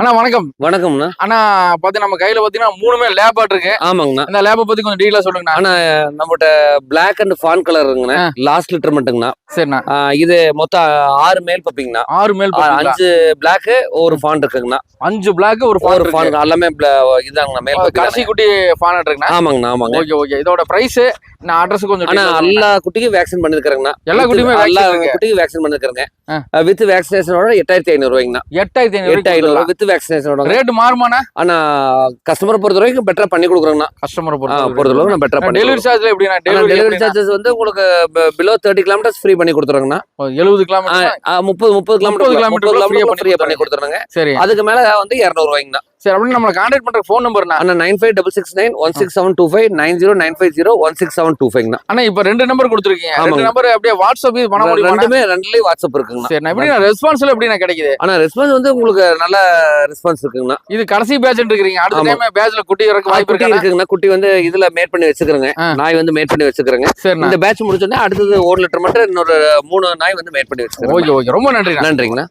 அண்ணா வணக்கம். வணக்கம்ண்ணா. அண்ணா பாத்தீங்கன்னா நம்ம கையில பாத்தீங்கன்னா மூணுமே லேபாட் இருக்கு. ஆமாங்கண்ணா. இந்த லேப பத்தி கொஞ்சம் டீலா சொல்லுங்கண்ணா. ஆனா நம்மகிட்ட பிளாக் அண்ட் ஃபான் கலர் இருக்குங்கண்ணா. லாஸ்ட் லிட்டர் மட்டுங்கண்ணா. சரிண்ணா. இது மொத்தம் ஆறு மேல் பப்பிங்கண்ணா ஆறு மேல்? அஞ்சு பிளாக் ஒரு ஃபான் இருக்குங்கண்ணா. அஞ்சு பிளாக் ஒரு ஃபான் ஃபான் எல்லாமே இதாங்கண்ணா மேல் கடைசி குட்டி ஃபான் இருக்குண்ணா ஆமாங்கண்ணா ஆமாங்க. Okay okay. இதோட பிரைஸ் நான் அட்ரஸ் கொஞ்சம் ஆனா. எல்லா குட்டிக்கும் வேக்சின் பண்ணிருக்கிறேங்கண்ணா. எல்லா குட்டியுமே எல்லா. குட்டிக்கும் வேக்சின் பண்ணிருக்கிறேங்க. ஆ. வித் வேக்சினேஷனோட எட்டாயிரத்தி ஐநூறு ரூபாய்ங்கண்ணா எட்டாயிரத்தி எட்டு ஐநூறு ஐநூறு வித் வேக்சினேஷனோட ரேட் மாறுமாண்ணா? ஆனா கஸ்டமர் பொறுத்த வரைக்கும் பெட்டரா பண்ணி கொடுக்குறோங்கண்ணா. கஸ்டமர் பொறுத்த பொறுத்த அளவுக்கு நான் பெட்டரா பண்ணி டெலிவரி சார்ஜ்ல எப்படிண்ணா? டெலிவரி சார்ஜஸ் வந்து உங்களுக்கு பிலோ தேர்ட்டி கிலோமீட்டர்ஸ் ஃப்ரீ பண்ணி கொடுத்துருங்கண்ணா எழுபது கிலோமீட்டர் முப்பது முப்பது கிலோமீட்டர் கிலோமீட்டர் பண்ணி ஃப்ரீயா பண்ணி கொடுத்துருங்க சரி அதுக்கு மேல வந்து இரநூறு ரூபாய்ங்கண்ணா சரி அப்படின்னு நம்மள கான்டாக்ட் பண்ற ஃபோன் நம்பர்ண்ணா அண்ணா nine five double six nine one six seven two five nine zero nine five zero one six seven two ஃபைவ்ண்ணா அண்ணா இப்ப ரெண்டு நம்பர் கொடுத்துருக்கீங்க. ரெண்டு. நம்பர் அப்படியே வாட்ஸ்அப் இது பண்ண முடியுமா? ரெண்டுமே ரெண்டுலயும் வாட்ஸ்அப் இருக்குங்கண்ணா. சரி எப்படி ரெஸ்பான்ஸ்ல எப்படிண்ணா கிடைக்குது? ஆனா ரெஸ்பான்ஸ் வந்து உங்களுக்கு நல்ல ரெஸ்பான்ஸ் இருக்குங்கண்ணா. இது கடைசி பேட்ச் இருக்கீங்க அடுத்த. டைம் பேட்ச்ல குட்டி இறக்க வாய்ப்பு இருக்கா இருக்குங்கண்ணா. குட்டி வந்து இதுல மேட் பண்ணி வச்சுக்கிறேங்க. நாய் வந்து மேட் பண்ணி வச்சுக்கிறேங்க. சரிண்ணா. இந்த பேட்ச் முடிச்சோடனே அடுத்தது ஒரு லிட்டர் மட்டும் இன்னொரு மூணு நாய் வந்து மேட் பண்ணி வச்சுக்கிறேன் ஓகே ஓகே. ரொம்ப நன்றி நன்றிங்கண்ணா.